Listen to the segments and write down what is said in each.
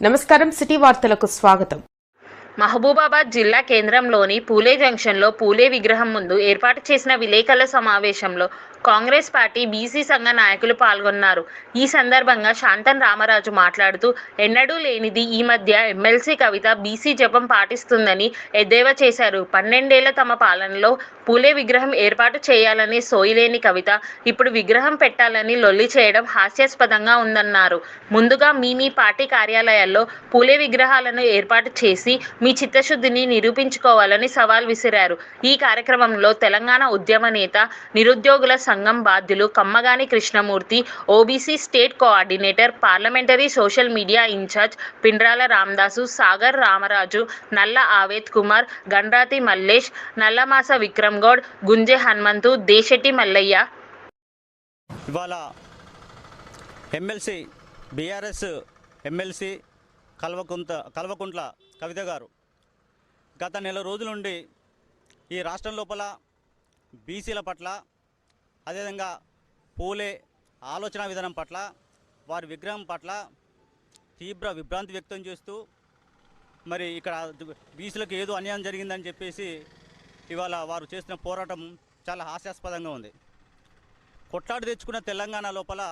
నమస్కారం సిటీ వార్తలకు స్వాగతం. మహబూబాబాద్ జిల్లా కేంద్రంలోని పూలే జంక్షన్లో పూలే విగ్రహం ముందు ఏర్పాటు చేసిన విలేకరుల సమావేశంలో కాంగ్రెస్ పార్టీ బీసీ సంఘ నాయకులు పాల్గొన్నారు. ఈ సందర్భంగా శాంతన్ రామరాజు మాట్లాడుతూ ఎన్నడూ లేనిది ఈ మధ్య ఎమ్మెల్సీ కవిత బీసీ జపం పాటిస్తుందని ఎద్దేవా చేశారు. పన్నెండేళ్ళ తమ పాలనలో పూలే విగ్రహం ఏర్పాటు చేయాలని సోయిలేని కవిత ఇప్పుడు విగ్రహం పెట్టాలని లొల్లి చేయడం హాస్యాస్పదంగా ఉందన్నారు. ముందుగా మీ మీ పార్టీ కార్యాలయాల్లో పూలే విగ్రహాలను ఏర్పాటు చేసి మీ చిత్తశుద్ధిని నిరూపించుకోవాలని సవాల్ విసిరారు. ఈ కార్యక్రమంలో తెలంగాణ ఉద్యమ నేత నిరుద్యోగుల సంఘం బాధ్యులు Kammagani Krishnamurthy OBC state coordinator parliamentary social media incharge Pindrala Ramadasu Sagar Ramaraju Nalla Aved Kumar Gandrathi Mallesh నల్లమాస Vikram Goud గుంజె Hanumanthu Desetti Mallaiah. ఇవాళ MLC BRS MLC Kalvakunta Kalvakuntla Kavitha గారు గత నెల రోజుల నుండి ఈ రాష్ట్రం లోపల బీసీల పట్ల అదేవిధంగా పూలే ఆలోచన విధానం పట్ల వారి విగ్రహం పట్ల తీవ్ర విభ్రాంతి వ్యక్తం చేస్తూ మరి ఇక్కడ బీసీలకు ఏదో అన్యాయం జరిగిందని చెప్పేసి ఇవాళ వారు చేస్తున్న పోరాటం చాలా హాస్యాస్పదంగా ఉంది. కొట్లాడి తెచ్చుకున్న తెలంగాణ లోపల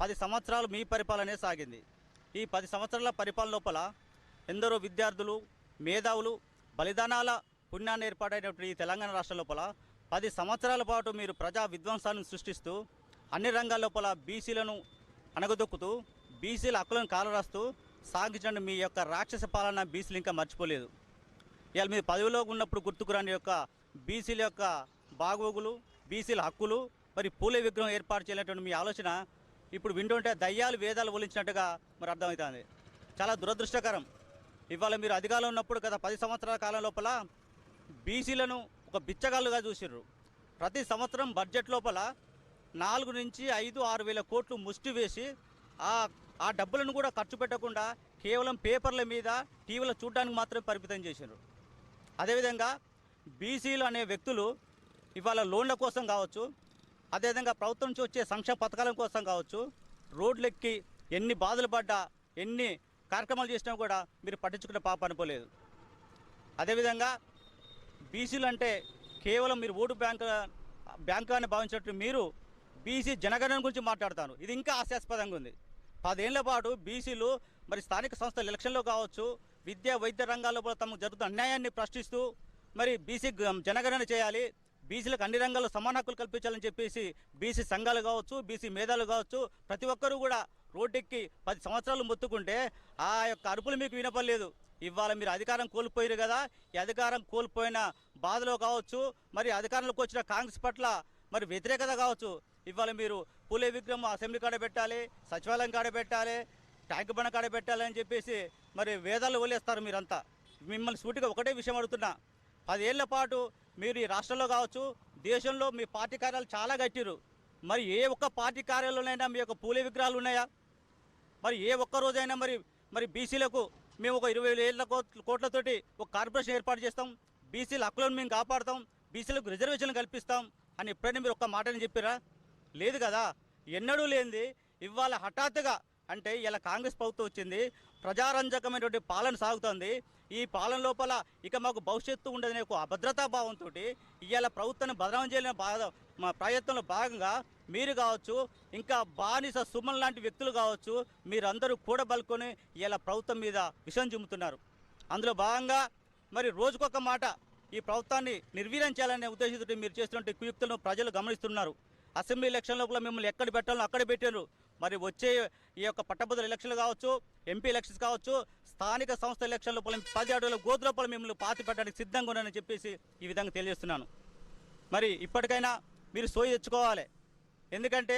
పది సంవత్సరాలు మీ పరిపాలనే సాగింది. ఈ పది సంవత్సరాల పరిపాలన లోపల ఎందరో విద్యార్థులు మేధావులు బలిదానాల పుణ్యాన్ని ఏర్పాటైనటువంటి ఈ తెలంగాణ రాష్ట్రం లోపల పది సంవత్సరాల పాటు మీరు ప్రజా విధ్వంసాలను సృష్టిస్తూ అన్ని రంగాల లోపల బీసీలను అణగదొక్కుతూ బీసీల హక్కులను కాలరాస్తూ సాగించిన మీ యొక్క రాక్షస పాలన బీసీలు ఇంకా మర్చిపోలేదు. ఇవాళ మీరు పదవిలో ఉన్నప్పుడు గుర్తుకురాని యొక్క బీసీల యొక్క బాగోగులు బీసీల హక్కులు మరి పూలే విగ్రహం ఏర్పాటు చేయాలనేటువంటి మీ ఆలోచన ఇప్పుడు వింటుంటే దయ్యాలు వేదాలు ఒలించినట్టుగా మరి అర్థమవుతుంది. చాలా దురదృష్టకరం. ఇవాళ మీరు అధికారంలో ఉన్నప్పుడు గత పది సంవత్సరాల కాలం లోపల బీసీలను ఒక బిచ్చగాళ్ళుగా చూసిర్రు. ప్రతి సంవత్సరం బడ్జెట్ లోపల నాలుగు నుంచి ఐదు ఆరు వేల కోట్లు ముష్టి వేసి ఆ ఆ డబ్బులను కూడా ఖర్చు పెట్టకుండా కేవలం పేపర్ల మీద టీవీలో చూడడానికి మాత్రమే పరిమితం చేసిండ్రు అదేవిధంగా బీసీలు అనే వ్యక్తులు ఇవాళ లోన్ల కోసం కావచ్చు అదేవిధంగా ప్రభుత్వం నుంచి వచ్చే సంక్షేమ పథకాల కోసం కావచ్చు రోడ్లెక్కి ఎన్ని బాధలు పడ్డా ఎన్ని కార్యక్రమాలు చేసినా కూడా మీరు పట్టించుకునే పాప అనుకోలేదు. అదేవిధంగా బీసీలు అంటే కేవలం మీరు ఓటు బ్యాంక్ బ్యాంకు అని భావించినట్టు మీరు బీసీ జనగణన గురించి మాట్లాడతాను ఇది ఇంకా హాస్యాస్పదంగా ఉంది. పదేళ్ళ పాటు బీసీలు మరి స్థానిక సంస్థల ఎలక్షన్లో కావచ్చు విద్యా వైద్య రంగాల్లో కూడా తమకు జరుగుతున్న అన్యాయాన్ని ప్రశ్నిస్తూ మరి బీసీ జనగణన చేయాలి. బీసీలకు అన్ని రంగాల్లో సమాన హక్కులు కల్పించాలని చెప్పేసి బీసీ సంఘాలు కావచ్చు బీసీ మేధాలు కావచ్చు ప్రతి ఒక్కరూ కూడా రోడ్డెక్కి పది సంవత్సరాలు మొత్తుకుంటే ఆ యొక్క అరుపులు మీకు వినపడలేదు. ఇవాళ మీరు అధికారం కోల్పోయారు కదా ఈ అధికారం కోల్పోయిన బాధలో కావచ్చు మరి అధికారంలోకి వచ్చిన కాంగ్రెస్ పట్ల మరి వ్యతిరేకత కావచ్చు ఇవాళ మీరు పూలే విగ్రహం అసెంబ్లీ కాడ పెట్టాలి సచివాలయం కాడ పెట్టాలి ట్యాంక్ బండ కాడ పెట్టాలి అని చెప్పేసి మరి వేదాలు వదిలేస్తారు మీరంతా. మిమ్మల్ని సూటిగా ఒకటే విషయం అడుగుతున్నా. పదేళ్ళ పాటు మీరు ఈ రాష్ట్రంలో కావచ్చు దేశంలో మీ పార్టీ కార్యాలు చాలా కట్టిరు మరి ఏ ఒక్క పార్టీ కార్యాలయంలోనైనా మీ యొక్క పూలే విగ్రహాలు ఉన్నాయా? మరి ఏ ఒక్క రోజైనా మరి మరి బీసీలకు మేము ఒక ఇరవై వేల కోట్లతోటి ఒక కార్పొరేషన్ ఏర్పాటు చేస్తాం. బీసీల హక్కులను మేము కాపాడుతాం. బీసీలకు రిజర్వేషన్లు కల్పిస్తాం అని ఎప్పుడైనా మీరు ఒక్క మాటని చెప్పారా? లేదు కదా. ఎన్నడూ లేనిది ఇవాళ హఠాత్తుగా అంటే ఇలా కాంగ్రెస్ ప్రభుత్వం వచ్చింది. ప్రజారంజకమైనటువంటి పాలన సాగుతోంది. ఈ పాలన లోపల ఇక మాకు భవిష్యత్తు ఉండదనే ఒక అభద్రతా భావంతో ఇవాళ ప్రభుత్వాన్ని బదనాం చేయలేని బాధ మా ప్రయత్నంలో భాగంగా మీరు కావచ్చు ఇంకా బానిస సుమన్ లాంటి వ్యక్తులు కావచ్చు మీరందరూ కూడబలుకొని ఇలా ప్రభుత్వం మీద విషం చిమ్ముతున్నారు. అందులో భాగంగా మరి రోజుకొక మాట ఈ ప్రభుత్వాన్ని నిర్వీర్యం చేయాలనే ఉద్దేశంతో మీరు చేస్తున్న కుయుక్తులను ప్రజలు గమనిస్తున్నారు. అసెంబ్లీ ఎలక్షన్ లోపల మిమ్మల్ని ఎక్కడ పెట్టాలో అక్కడ పెట్టారు. మరి వచ్చే ఈ యొక్క పట్టభద్రుల ఎలక్షన్లు కావచ్చు ఎంపీ ఎలక్షన్స్ కావచ్చు స్థానిక సంస్థ ఎలక్షన్ లోపల పది అడుగుల గోతు లోపల మిమ్మల్ని పాతి పెట్టడానికి సిద్ధంగా ఉన్నానని చెప్పేసి ఈ విధంగా తెలియజేస్తున్నాను. మరి ఇప్పటికైనా మీరు సోయి తెచ్చుకోవాలి. ఎందుకంటే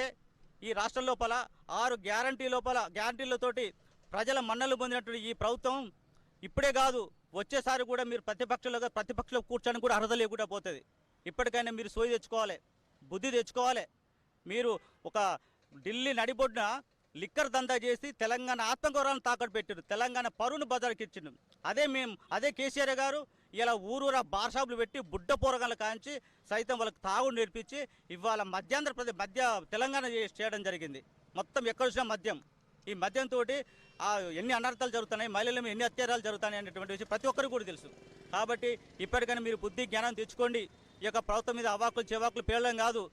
ఈ రాష్ట్రం లోపల ఆరు గ్యారంటీ లోపల గ్యారంటీలతోటి ప్రజల మన్నలు పొందినటువంటి ఈ ప్రభుత్వం ఇప్పుడే కాదు వచ్చేసారి కూడా మీరు ప్రతిపక్షంలో ప్రతిపక్షంలో కూర్చొని కూడా అర్హత లేకుండా పోతుంది. ఇప్పటికైనా మీరు సోయి తెచ్చుకోవాలి బుద్ధి తెచ్చుకోవాలి. మీరు ఒక ఢిల్లీ నడిబొడ్డున లిక్కర్ దందా చేసి తెలంగాణ ఆత్మగౌరవాన్ని తాకట్టు పెట్టారు తెలంగాణ పరువును బజార్కిచ్చిండు అదే మేము అదే కేసీఆర్ గారు ఇలా ఊరూరా బార్ షాపులు పెట్టి బుడ్డ పోరగాళ్ళు కాంచి సైతం వాళ్ళకి తాగుడు నేర్పించి ఇవాళ మధ్యాంధ్రప్రదేశ్ మధ్య తెలంగాణ చేయడం జరిగింది. మొత్తం ఎక్కడ వచ్చినా మద్యం. ఈ మద్యంతో ఎన్ని అనర్థాలు జరుగుతున్నాయి మహిళల ఎన్ని అత్యాచారాలు జరుగుతున్నాయి అనేటువంటి విషయం ప్రతి ఒక్కరికి కూడా తెలుసు. కాబట్టి ఇప్పటికైనా మీరు బుద్ధి జ్ఞానం తెచ్చుకోండి. ఈ యొక్క ప్రభుత్వం మీద అవాకులు చెవాకులు పేలడం కాదు.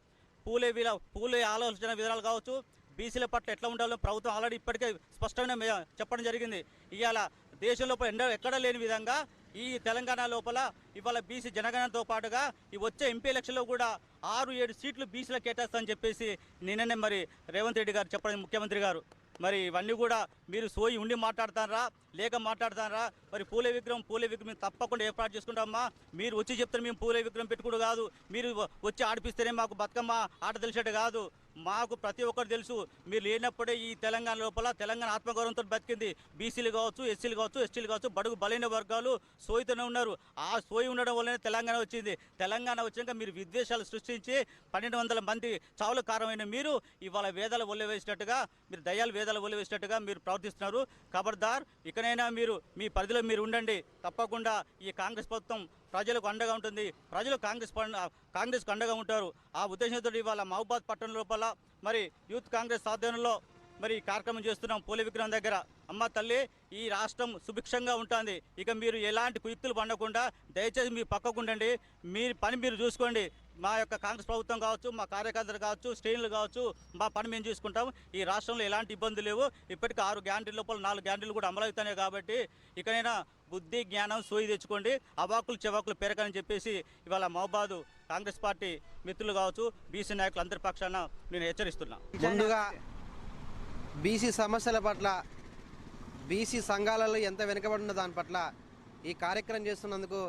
పూలే వీల పూలే ఆలోచన విధానాలు కావచ్చు. బీసీల పట్ల ఎట్లా ఉండాలో ప్రభుత్వం ఆల్రెడీ ఇప్పటికే స్పష్టంగా చెప్పడం జరిగింది. ఇవాళ దేశం లోపల ఎండ ఎక్కడ లేని విధంగా ఈ తెలంగాణ లోపల ఇవాళ బీసీ జనగణనతో పాటుగా ఈ వచ్చే ఎంపీ ఎలక్షన్లో కూడా ఆరు ఏడు సీట్లు బీసీలకు కేటాయిస్తామని చెప్పేసి నిన్ననే మరి రేవంత్ రెడ్డి గారు చెప్పడం ముఖ్యమంత్రి గారు. మరి ఇవన్నీ కూడా మీరు సోయి ఉండి మాట్లాడతారా? లేక మాట్లాడతారా? మరి పూలే విగ్రహం పూలే విగ్రహం తప్పకుండా ఏర్పాటు చేసుకుంటామా మీరు వచ్చి చెప్తారు మేము పూలే విగ్రహం పెట్టుకోడు కాదు. మీరు వచ్చి ఆడిపిస్తేనే మాకు బతుకమ్మ ఆట తెలిసేట్టు కాదు. మాకు ప్రతి ఒక్కరు తెలుసు. మీరు లేనప్పుడే ఈ తెలంగాణ లోపల తెలంగాణ ఆత్మగౌరవంతో బతికింది బీసీలు కావచ్చు ఎస్సీలు కావచ్చు ఎస్టీలు కావచ్చు బడుగు బలైన వర్గాలు సోయితోనే ఉన్నారు. ఆ సోయి ఉండడం వల్లనే తెలంగాణ వచ్చింది. తెలంగాణ వచ్చాక మీరు విద్వేషాలు సృష్టించి పన్నెండు వందల మంది చావులు కారమైన మీరు ఇవాళ వేదాలు ఒళ్ళ వేసినట్టుగా మీరు దయాలు వేదాలు ఒళ్ళ వేసినట్టుగా మీరు ప్రవర్తిస్తున్నారు. ఖబర్దార్ ఇకనైనా మీరు మీ పరిధిలో మీరు ఉండండి. తప్పకుండా ఈ కాంగ్రెస్ ప్రభుత్వం ప్రజలకు అండగా ఉంటుంది. ప్రజలు కాంగ్రెస్ కాంగ్రెస్కు అండగా ఉంటారు. ఆ ఉద్దేశంతో ఇవాళ మహబాద్ పట్టణం లోపల మరి యూత్ కాంగ్రెస్ ఆధ్వర్యంలో మరి కార్యక్రమం చేస్తున్నాం పూల విగ్రహం దగ్గర. అమ్మ తల్లి ఈ రాష్ట్రం సుభిక్షంగా ఉంటుంది. ఇక మీరు ఎలాంటి కుయుక్తులు పండకుండా దయచేసి మీ పక్కకు ఉండండి. మీ పని మీరు చూసుకోండి. మా యొక్క కాంగ్రెస్ ప్రభుత్వం కావచ్చు మా కార్యకర్తలు కావచ్చు శ్రేణులు కావచ్చు మా పని మేము చూసుకుంటాం. ఈ రాష్ట్రంలో ఎలాంటి ఇబ్బందులు లేవు. ఇప్పటికీ ఆరు గ్యారంటీ లోపల నాలుగు గ్యారంటీలు కూడా అమలవుతున్నాయి కాబట్టి ఇకనైనా బుద్ధి జ్ఞానం సోయి తెచ్చుకోండి. అవాకులు చెవాకులు పెరగని చెప్పేసి ఇవాళ మహబాదు కాంగ్రెస్ పార్టీ మిత్రులు కావచ్చు బీసీ నాయకులు అందరి పక్షాన నేను హెచ్చరిస్తున్నా. ముందుగా బీసీ సమస్యల పట్ల బీసీ సంఘాలలో ఎంత వెనుకబడిన దాని పట్ల ఈ కార్యక్రమం చేస్తున్నందుకు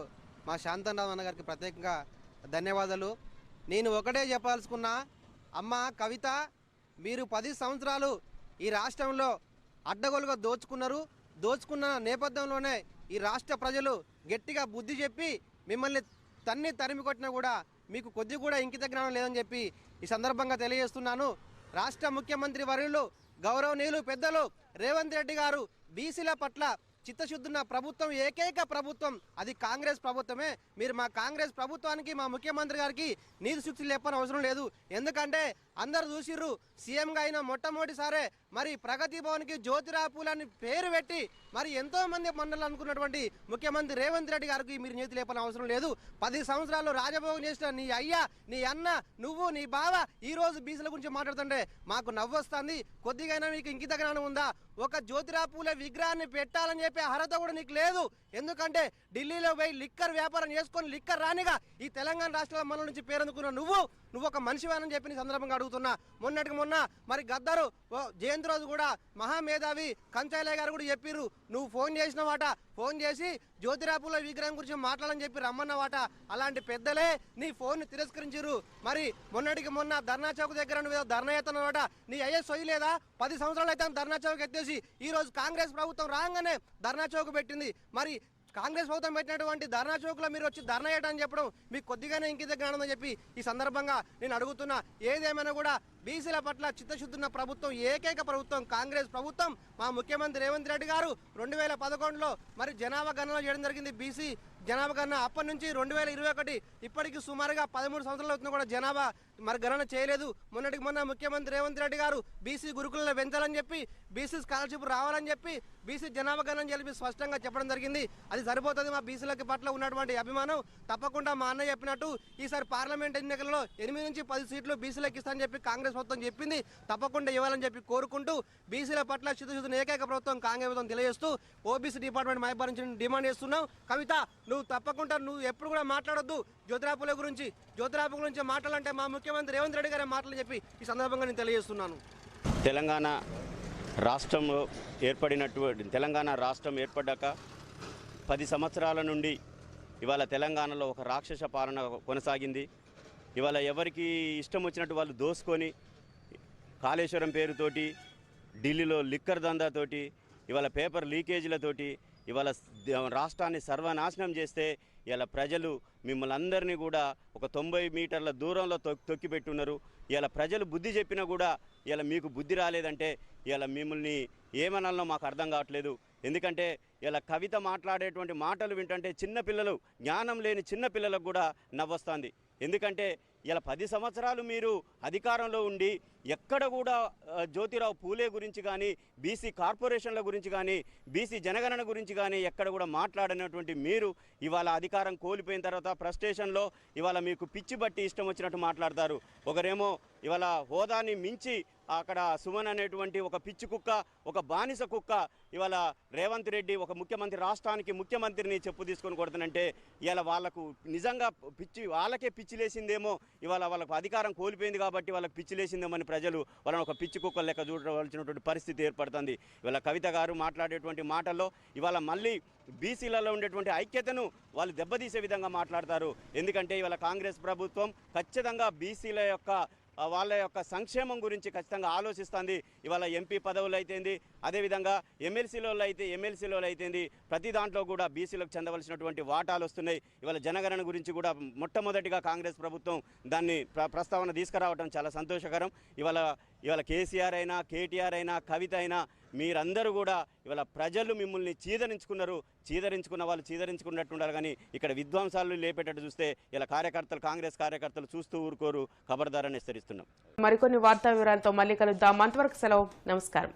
మా శాంతనరావు అన్న గారికి ప్రత్యేకంగా ధన్యవాదాలు. నేను ఒకటే చెప్పాల్సుకున్నా అమ్మ కవిత మీరు పది సంవత్సరాలు ఈ రాష్ట్రంలో అడ్డగోలుగా దోచుకున్నారు. దోచుకున్న నేపథ్యంలోనే ఈ రాష్ట్ర ప్రజలు గట్టిగా బుద్ధి చెప్పి మిమ్మల్ని తన్ని తరిమి కొట్టినా కూడా మీకు కొద్ది కూడా ఇంకిత జ్ఞానం లేదని చెప్పి ఈ సందర్భంగా తెలియజేస్తున్నాను. రాష్ట్ర ముఖ్యమంత్రి వర్యులు గౌరవనీయులు పెద్దలు రేవంత్ రెడ్డి గారు బీసీల పట్ల చిత్తశుద్ధున్న ప్రభుత్వం ఏకైక ప్రభుత్వం అది కాంగ్రెస్ ప్రభుత్వమే. మీరు మా కాంగ్రెస్ ప్రభుత్వానికి మా ముఖ్యమంత్రి గారికి నీతి శుక్తి లేపని అవసరం లేదు. ఎందుకంటే అందరు చూసిర్రు. సీఎంగా అయిన మొట్టమొదటిసారే మరి ప్రగతి భవన్కి జ్యోతిరాపులు అని పేరు పెట్టి మరి ఎంతో మంది అనుకున్నటువంటి ముఖ్యమంత్రి రేవంత్ రెడ్డి గారికి మీరు నీతి లేపని అవసరం లేదు. పది సంవత్సరాలు రాజభోగం చేసిన నీ అయ్య నీ అన్న నువ్వు నీ బావ ఈ రోజు బీసీల గురించి మాట్లాడుతుంటే మాకు నవ్వొస్తుంది. కొద్దిగైనా నీకు ఇంకిత జ్ఞానం ఉందా? ఒక జ్యోతిరాపుల విగ్రహాన్ని పెట్టాలని చెప్పి అర్హత కూడా నీకు లేదు. ఎందుకంటే ఢిల్లీలో పోయి లిక్కర్ వ్యాపారం చేసుకొని లిక్కర్ రానిగా ఈ తెలంగాణ రాష్ట్రాల మన నుంచి పేరందుకున్న నువ్వు నువ్వు ఒక మనిషివేనని చెప్పి సందర్భంగా అడుగుతున్నా. మొన్నటికి మొన్న మరి గద్దరు ఓ జయంతి రోజు కూడా మహామేధావి కంచాలయ్య గారు కూడా చెప్పిర్రు. నువ్వు ఫోన్ చేసిన వాట ఫోన్ చేసి జ్యోతిరాపుల విగ్రహం గురించి మాట్లాడని చెప్పి రమ్మన్న వాట అలాంటి పెద్దలే నీ ఫోన్ తిరస్కరించిర్రు. మరి మొన్నటికి మొన్న ధర్నా చౌక్ దగ్గర నువ్వు ఏదో ధర్నా ఎత్తనమాట నీ అయ్యే సొయ్యి లేదా? పది సంవత్సరాలు అయితే ధర్నా చౌక్ ఎత్తేసి ఈ రోజు కాంగ్రెస్ ప్రభుత్వం రాగానే ధర్నా చౌక్ పెట్టింది. మరి కాంగ్రెస్ ప్రభుత్వం పెట్టినటువంటి ధర్నా చౌక్లో మీరు వచ్చి ధర్నా చేయడం చెప్పడం మీకు కొద్దిగానే ఇంకిత జ్ఞానం చెప్పి ఈ సందర్భంగా నేను అడుగుతున్నా. ఏదేమైనా కూడా బీసీల పట్ల చిత్తశుద్ధున్న ప్రభుత్వం ఏకైక ప్రభుత్వం కాంగ్రెస్ ప్రభుత్వం మా ముఖ్యమంత్రి రేవంత్ రెడ్డి గారు రెండు వేల పదకొండులో మరి జనాభా గణన చేయడం జరిగింది. బీసీ జనాభా గణన అప్పటి నుంచి రెండు వేల ఇరవై ఒకటి ఇప్పటికి సుమారుగా పదమూడు సంవత్సరాలు అవుతున్నా కూడా జనాభా మరి గణన చేయలేదు. మొన్నటికి మొన్న ముఖ్యమంత్రి రేవంత్ రెడ్డి గారు బీసీ గురుకులను పెంచాలని చెప్పి బీసీ స్కాలర్షిప్ రావాలని చెప్పి బీసీ జనాభా గణన చెప్పి స్పష్టంగా చెప్పడం జరిగింది. అది సరిపోతుంది మా బీసీలకి పట్ల ఉన్నటువంటి అభిమానం. తప్పకుండా మా అన్న చెప్పినట్టు ఈసారి పార్లమెంట్ ఎన్నికల్లో ఎనిమిది నుంచి పది సీట్లు బీసీలకు ఇస్తానని చెప్పి కాంగ్రెస్ ప్రభుత్వం చెప్పింది. తప్పకుండా ఇవ్వాలని చెప్పి కోరుకుంటూ బీసీల పట్ల చిత్తశుద్ధిని ఏకైక ప్రభుత్వం కాంగ్రెస్ ప్రభుత్వం తెలియజేస్తూ ఓబీసీ డిపార్ట్మెంట్ మైబార్ డిమాండ్ చేస్తున్నాం. కవిత నువ్వు తప్పకుండా నువ్వు ఎప్పుడు కూడా మాట్లాడొద్దు జ్యోతిరాపుల గురించి. జ్యోతిరాపు గురించి మాట్లాడాలంటే మా ముఖ్యమంత్రి రేవంత్ రెడ్డి గారే మాటలు చెప్పి ఈ సందర్భంగా నేను తెలియజేస్తున్నాను. తెలంగాణ రాష్ట్రంలో ఏర్పడినటువంటి తెలంగాణ రాష్ట్రం ఏర్పడ్డాక పది సంవత్సరాల నుండి ఇవాళ తెలంగాణలో ఒక రాక్షస పాలన కొనసాగింది. ఇవాళ ఎవరికి ఇష్టం వచ్చినట్టు వాళ్ళు దోసుకొని కాళేశ్వరం పేరుతోటి ఢిల్లీలో లిక్కర్ దందాతోటి ఇవాళ పేపర్ లీకేజీలతోటి ఇవాళ రాష్ట్రాన్ని సర్వనాశనం చేస్తే ఇలా ప్రజలు మిమ్మల్ని అందరినీ కూడా ఒక తొంభై మీటర్ల దూరంలో తొక్కిపెట్టున్నారు ఇలా ప్రజలు బుద్ధి చెప్పినా కూడా ఇలా మీకు బుద్ధి రాలేదంటే ఇలా మిమ్మల్ని ఏమనాలో మాకు అర్థం కావట్లేదు. ఎందుకంటే ఇలా కవిత మాట్లాడేటువంటి మాటలు వింటుంటే చిన్నపిల్లలు జ్ఞానం లేని చిన్నపిల్లలకు కూడా నవ్వొస్తుంది. ఎందుకంటే ఇలా పది సంవత్సరాలు మీరు అధికారంలో ఉండి ఎక్కడ కూడా జ్యోతిరావు పూలే గురించి కానీ బీసీ కార్పొరేషన్ల గురించి కానీ బీసీ జనగణన గురించి కానీ ఎక్కడ కూడా మాట్లాడనటువంటి మీరు ఇవాళ అధికారం కోల్పోయిన తర్వాత ఫ్రస్ట్రేషన్లో ఇవాళ మీకు పిచ్చి బట్టి ఇష్టం వచ్చినట్టు మాట్లాడతారు. ఒకరేమో ఇవాళ హోదాని మించి అక్కడ సుమన్ అనేటువంటి ఒక పిచ్చి కుక్క ఒక బానిస కుక్క ఇవాళ రేవంత్ రెడ్డి ఒక ముఖ్యమంత్రి రాష్ట్రానికి ముఖ్యమంత్రిని చెప్పు తీసుకొని కొడుతున్నంటే ఇవాళ వాళ్ళకు నిజంగా పిచ్చి వాళ్ళకే పిచ్చి లేసిందేమో ఇవాళ వాళ్ళకు అధికారం కోల్పోయింది కాబట్టి వాళ్ళకి పిచ్చిలేసిందేమని ప్రజలు వాళ్ళని ఒక పిచ్చి కుక్క లెక్క చూడవలసినటువంటి పరిస్థితి ఏర్పడుతుంది. ఇవాళ కవిత గారు మాట్లాడేటువంటి మాటల్లో ఇవాళ మళ్ళీ బీసీలలో ఉండేటువంటి ఐక్యతను వాళ్ళు దెబ్బతీసే విధంగా మాట్లాడతారు. ఎందుకంటే ఇవాళ కాంగ్రెస్ ప్రభుత్వం ఖచ్చితంగా బీసీల యొక్క వాళ్ళ యొక్క సంక్షేమం గురించి ఖచ్చితంగా ఆలోచిస్తుంది. ఇవాళ ఎంపీ పదవులు అయితేంది అదేవిధంగా ఎమ్మెల్సీలో అయితే ఎమ్మెల్సీలో అయితేంది ప్రతి దాంట్లో కూడా బీసీలకు చెందవలసినటువంటి వాటాలు వస్తున్నాయి. ఇవాళ జనగణన గురించి కూడా మొట్టమొదటిగా కాంగ్రెస్ ప్రభుత్వం దాన్ని ప్ర ప్రస్తావన తీసుకురావడం చాలా సంతోషకరం. ఇవాళ ఇవాళ కేసీఆర్ అయినా కేటీఆర్ అయినా కవిత అయినా మీరందరూ కూడా ఇవాళ ప్రజలు మిమ్మల్ని చీదరించుకున్నారు. చీదరించుకున్న వాళ్ళు చీదరించుకున్నట్టు ఉండాలి కానీ ఇక్కడ విద్వాంసాలు లేపేటట్టు చూస్తే ఇలా కార్యకర్తలు కాంగ్రెస్ కార్యకర్తలు చూస్తూ ఊరుకోరు ఖబర్దారని హెచ్చరిస్తున్నాం. మరికొన్ని వార్తా వివరాలతో మళ్ళీ కలుద్దాం. అంతవరకు సెలవు. నమస్కారం.